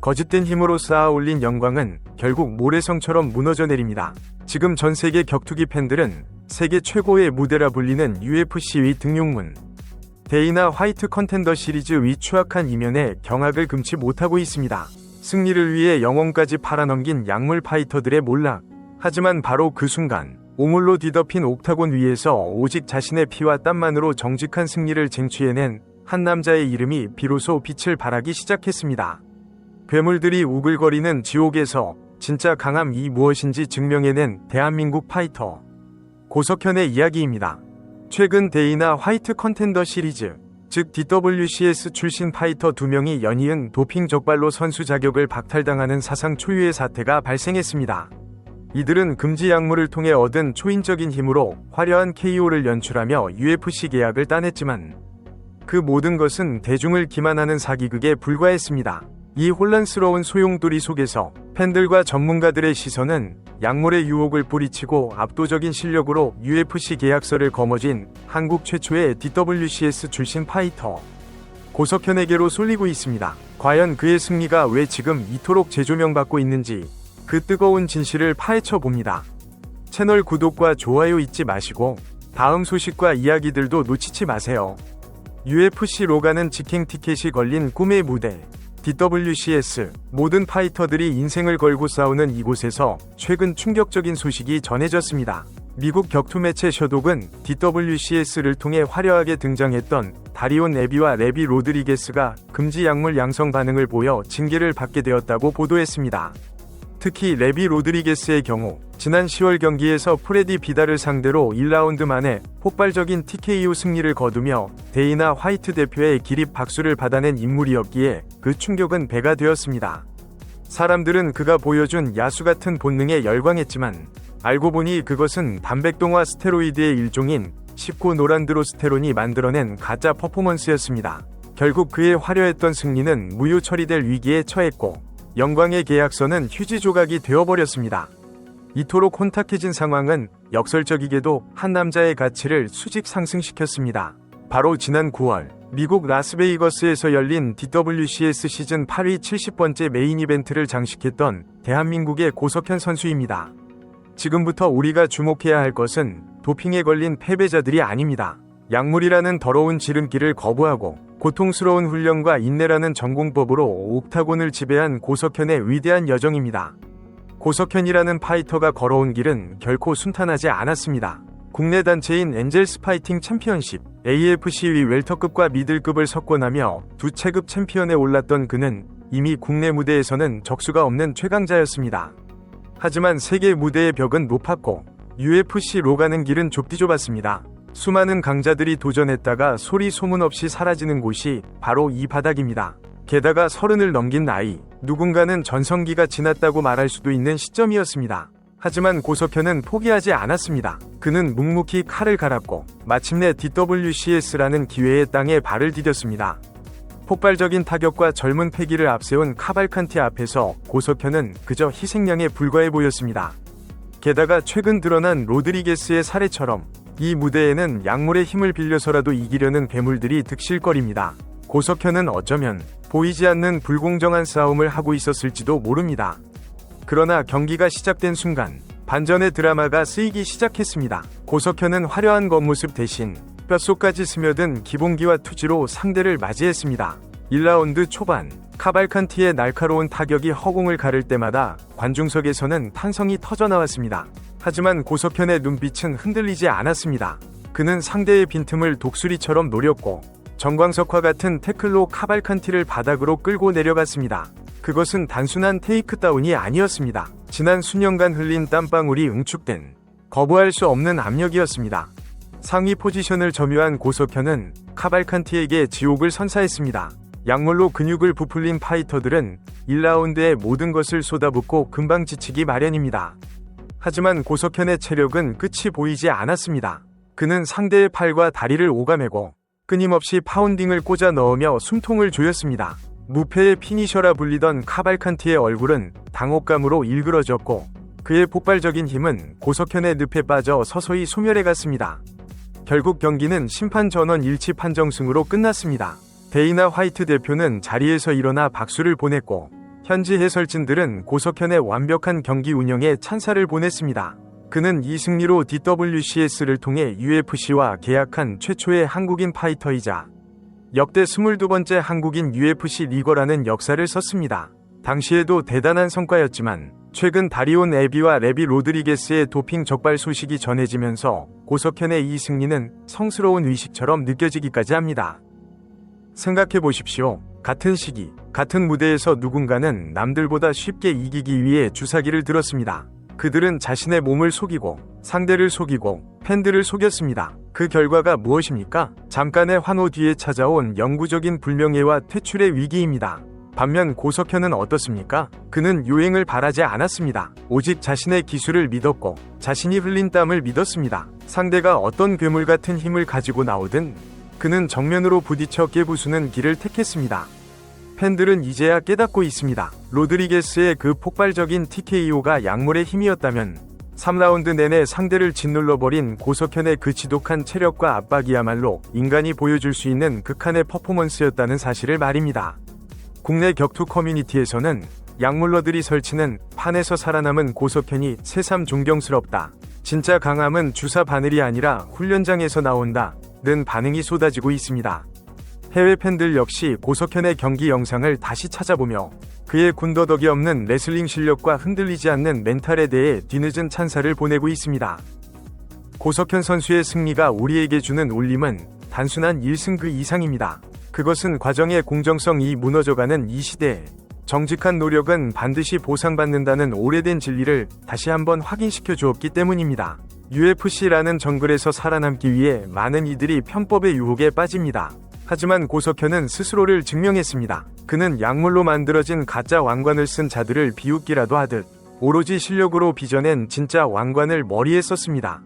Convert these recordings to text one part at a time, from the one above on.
거짓된 힘으로 쌓아 올린 영광은 결국 모래성처럼 무너져 내립니다. 지금 전 세계 격투기 팬들은 세계 최고의 무대라 불리는 UFC 등용문 데이나 화이트 컨텐더 시리즈 위 추악한 이면에 경악을 금치 못하고 있습니다. 승리를 위해 영혼까지 팔아넘긴 약물 파이터들의 몰락. 하지만 바로 그 순간 오물로 뒤덮인 옥타곤 위에서 오직 자신의 피와 땀만으로 정직한 승리를 쟁취해낸 한 남자의 이름이 비로소 빛을 발하기 시작했습니다. 괴물들이 우글거리는 지옥에서 진짜 강함이 무엇인지 증명해낸 대한민국 파이터 고석현의 이야기입니다. 최근 데이나 화이트 컨텐더 시리즈, 즉 DWCS 출신 파이터 두 명이 연이은 도핑 적발로 선수 자격을 박탈당하는 사상 초유의 사태가 발생했습니다. 이들은 금지 약물을 통해 얻은 초인적인 힘으로 화려한 KO를 연출하며 UFC 계약을 따냈지만 그 모든 것은 대중을 기만하는 사기극에 불과했습니다. 이 혼란스러운 소용돌이 속에서 팬들과 전문가들의 시선은 약물의 유혹을 뿌리치고 압도적인 실력으로 UFC 계약서를 거머쥔 한국 최초의 DWCS 출신 파이터 고석현에게로 쏠리고 있습니다. 과연 그의 승리가 왜 지금 이토록 재조명받고 있는지 그 뜨거운 진실을 파헤쳐 봅니다. 채널 구독과 좋아요 잊지 마시고 다음 소식과 이야기들도 놓치지 마세요. UFC 로가는 직행 티켓이 걸린 꿈의 무대 DWCS 모든 파이터들이 인생을 걸고 싸우는 이곳에서 최근 충격적인 소식이 전해졌습니다. 미국 격투 매체 셔독은 DWCS를 통해 화려하게 등장했던 다리온 에비와 레비 로드리게스가 금지 약물 양성 반응을 보여 징계를 받게 되었다고 보도했습니다. 특히 레비 로드리게스의 경우 지난 10월 경기에서 프레디 비달을 상대로 1라운드 만에 폭발적인 TKO 승리를 거두며 데이나 화이트 대표의 기립 박수를 받아낸 인물이었기에 그 충격은 배가 되었습니다. 사람들은 그가 보여준 야수 같은 본능에 열광했지만 알고 보니 그것은 단백동화 스테로이드의 일종인 19 노란드로스테론이 만들어낸 가짜 퍼포먼스였습니다. 결국 그의 화려했던 승리는 무효 처리될 위기에 처했고 영광의 계약서는 휴지 조각이 되어버렸습니다. 이토록 혼탁해진 상황은 역설적이게도 한 남자의 가치를 수직 상승시켰습니다. 바로 지난 9월 미국 라스베이거스에서 열린 DWCS 시즌 8위 70번째 메인 이벤트를 장식했던 대한민국의 고석현 선수입니다. 지금부터 우리가 주목해야 할 것은 도핑에 걸린 패배자들이 아닙니다. 약물이라는 더러운 지름길을 거부하고 고통스러운 훈련과 인내라는 전공법으로 옥타곤을 지배한 고석현의 위대한 여정입니다. 고석현이라는 파이터가 걸어온 길은 결코 순탄하지 않았습니다. 국내 단체인 엔젤스 파이팅 챔피언십, AFC 위 웰터급과 미들급을 석권하며 두 체급 챔피언에 올랐던 그는 이미 국내 무대에서는 적수가 없는 최강자였습니다. 하지만 세계 무대의 벽은 높았고 UFC로 가는 길은 좁디 좁았습니다. 수많은 강자들이 도전했다가 소리 소문 없이 사라지는 곳이 바로 이 바닥입니다. 게다가 서른을 넘긴 나이, 누군가는 전성기가 지났다고 말할 수도 있는 시점이었습니다. 하지만 고석현은 포기하지 않았습니다. 그는 묵묵히 칼을 갈았고 마침내 DWCS라는 기회의 땅에 발을 디뎠습니다. 폭발적인 타격과 젊은 패기를 앞세운 카발칸티 앞에서 고석현은 그저 희생양에 불과해 보였습니다. 게다가 최근 드러난 로드리게스의 사례처럼 이 무대에는 약물의 힘을 빌려서라도 이기려는 괴물들이 득실거립니다. 고석현은 어쩌면 보이지 않는 불공정한 싸움을 하고 있었을지도 모릅니다. 그러나 경기가 시작된 순간 반전의 드라마가 쓰이기 시작했습니다. 고석현은 화려한 겉모습 대신 뼛속까지 스며든 기본기와 투지로 상대를 맞이했습니다. 1라운드 초반 카발칸티의 날카로운 타격이 허공을 가를 때마다 관중석에서는 탄성이 터져나왔습니다. 하지만 고석현의 눈빛은 흔들리지 않았습니다. 그는 상대의 빈틈을 독수리처럼 노렸고 정광석과 같은 태클로 카발칸티를 바닥으로 끌고 내려갔습니다. 그것은 단순한 테이크다운이 아니었습니다. 지난 수년간 흘린 땀방울이 응축된 거부할 수 없는 압력이었습니다. 상위 포지션을 점유한 고석현은 카발칸티에게 지옥을 선사했습니다. 약물로 근육을 부풀린 파이터들은 1라운드에 모든 것을 쏟아붓고 금방 지치기 마련입니다. 하지만 고석현의 체력은 끝이 보이지 않았습니다. 그는 상대의 팔과 다리를 오가매고 끊임없이 파운딩을 꽂아 넣으며 숨통을 조였습니다. 무패의 피니셔라 불리던 카발칸티의 얼굴은 당혹감으로 일그러졌고 그의 폭발적인 힘은 고석현의 늪에 빠져 서서히 소멸해 갔습니다. 결국 경기는 심판 전원 일치 판정승으로 끝났습니다. 데이나 화이트 대표는 자리에서 일어나 박수를 보냈고 현지 해설진들은 고석현의 완벽한 경기 운영에 찬사를 보냈습니다. 그는 이 승리로 DWCS를 통해 UFC와 계약한 최초의 한국인 파이터이자 역대 22번째 한국인 UFC 리거라는 역사를 썼습니다. 당시에도 대단한 성과였지만 최근 다리온 에비와 레비 로드리게스의 도핑 적발 소식이 전해지면서 고석현의 이 승리는 성스러운 의식처럼 느껴지기까지 합니다. 생각해 보십시오. 같은 시기, 같은 무대에서 누군가는 남들보다 쉽게 이기기 위해 주사기를 들었습니다. 그들은 자신의 몸을 속이고 상대를 속이고 팬들을 속였습니다. 그 결과가 무엇입니까? 잠깐의 환호 뒤에 찾아온 영구적인 불명예와 퇴출의 위기입니다. 반면 고석현은 어떻습니까? 그는 요행을 바라지 않았습니다. 오직 자신의 기술을 믿었고 자신이 흘린 땀을 믿었습니다. 상대가 어떤 괴물 같은 힘을 가지고 나오든 그는 정면으로 부딪혀 깨부수는 길을 택했습니다. 팬들은 이제야 깨닫고 있습니다. 로드리게스의 그 폭발적인 TKO가 약물의 힘이었다면 3라운드 내내 상대를 짓눌러버린 고석현의 그 지독한 체력과 압박이야말로 인간이 보여줄 수 있는 극한의 퍼포먼스였다는 사실을 말입니다. 국내 격투 커뮤니티에서는 약물러들이 설치는 판에서 살아남은 고석현이 새삼 존경스럽다. 진짜 강함은 주사 바늘이 아니라 훈련장에서 나온다. 는 반응이 쏟아지고 있습니다. 해외 팬들 역시 고석현의 경기 영상을 다시 찾아보며 그의 군더더기 없는 레슬링 실력과 흔들리지 않는 멘탈에 대해 뒤늦은 찬사를 보내고 있습니다. 고석현 선수의 승리가 우리에게 주는 울림은 단순한 1승 그 이상입니다. 그것은 과정의 공정성이 무너져가는 이 시대에 정직한 노력은 반드시 보상받는다는 오래된 진리를 다시 한번 확인시켜 주었기 때문입니다. UFC라는 정글에서 살아남기 위해 많은 이들이 편법의 유혹에 빠집니다. 하지만 고석현은 스스로를 증명했습니다. 그는 약물로 만들어진 가짜 왕관을 쓴 자들을 비웃기라도 하듯 오로지 실력으로 빚어낸 진짜 왕관을 머리에 썼습니다.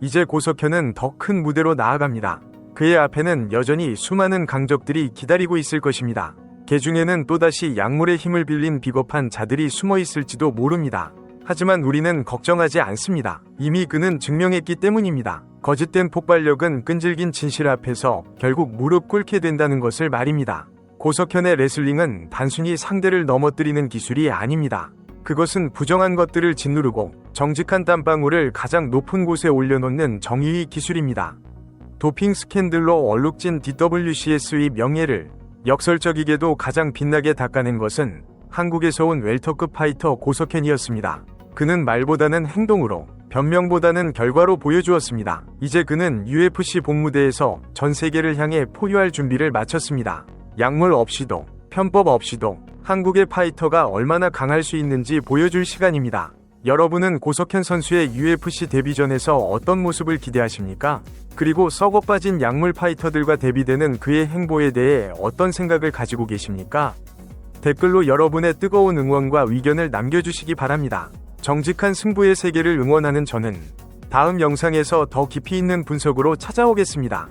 이제 고석현은 더 큰 무대로 나아갑니다. 그의 앞에는 여전히 수많은 강적들이 기다리고 있을 것입니다. 개 중에는 또다시 약물의 힘을 빌린 비겁한 자들이 숨어 있을지도 모릅니다. 하지만 우리는 걱정하지 않습니다. 이미 그는 증명했기 때문입니다. 거짓된 폭발력은 끈질긴 진실 앞에서 결국 무릎 꿇게 된다는 것을 말입니다. 고석현의 레슬링은 단순히 상대를 넘어뜨리는 기술이 아닙니다. 그것은 부정한 것들을 짓누르고 정직한 땀방울을 가장 높은 곳에 올려놓는 정의의 기술입니다. 도핑 스캔들로 얼룩진 DWCS의 명예를 역설적이게도 가장 빛나게 닦아낸 것은 한국에서 온 웰터급 파이터 고석현이었습니다. 그는 말보다는 행동으로, 변명보다는 결과로 보여주었습니다. 이제 그는 UFC 본무대에서 전 세계를 향해 포효할 준비를 마쳤습니다. 약물 없이도, 편법 없이도 한국의 파이터가 얼마나 강할 수 있는지 보여줄 시간입니다. 여러분은 고석현 선수의 UFC 데뷔전에서 어떤 모습을 기대하십니까? 그리고 썩어 빠진 약물 파이터들과 대비되는 그의 행보에 대해 어떤 생각을 가지고 계십니까? 댓글로 여러분의 뜨거운 응원과 의견을 남겨주시기 바랍니다. 정직한 승부의 세계를 응원하는 저는 다음 영상에서 더 깊이 있는 분석으로 찾아오겠습니다.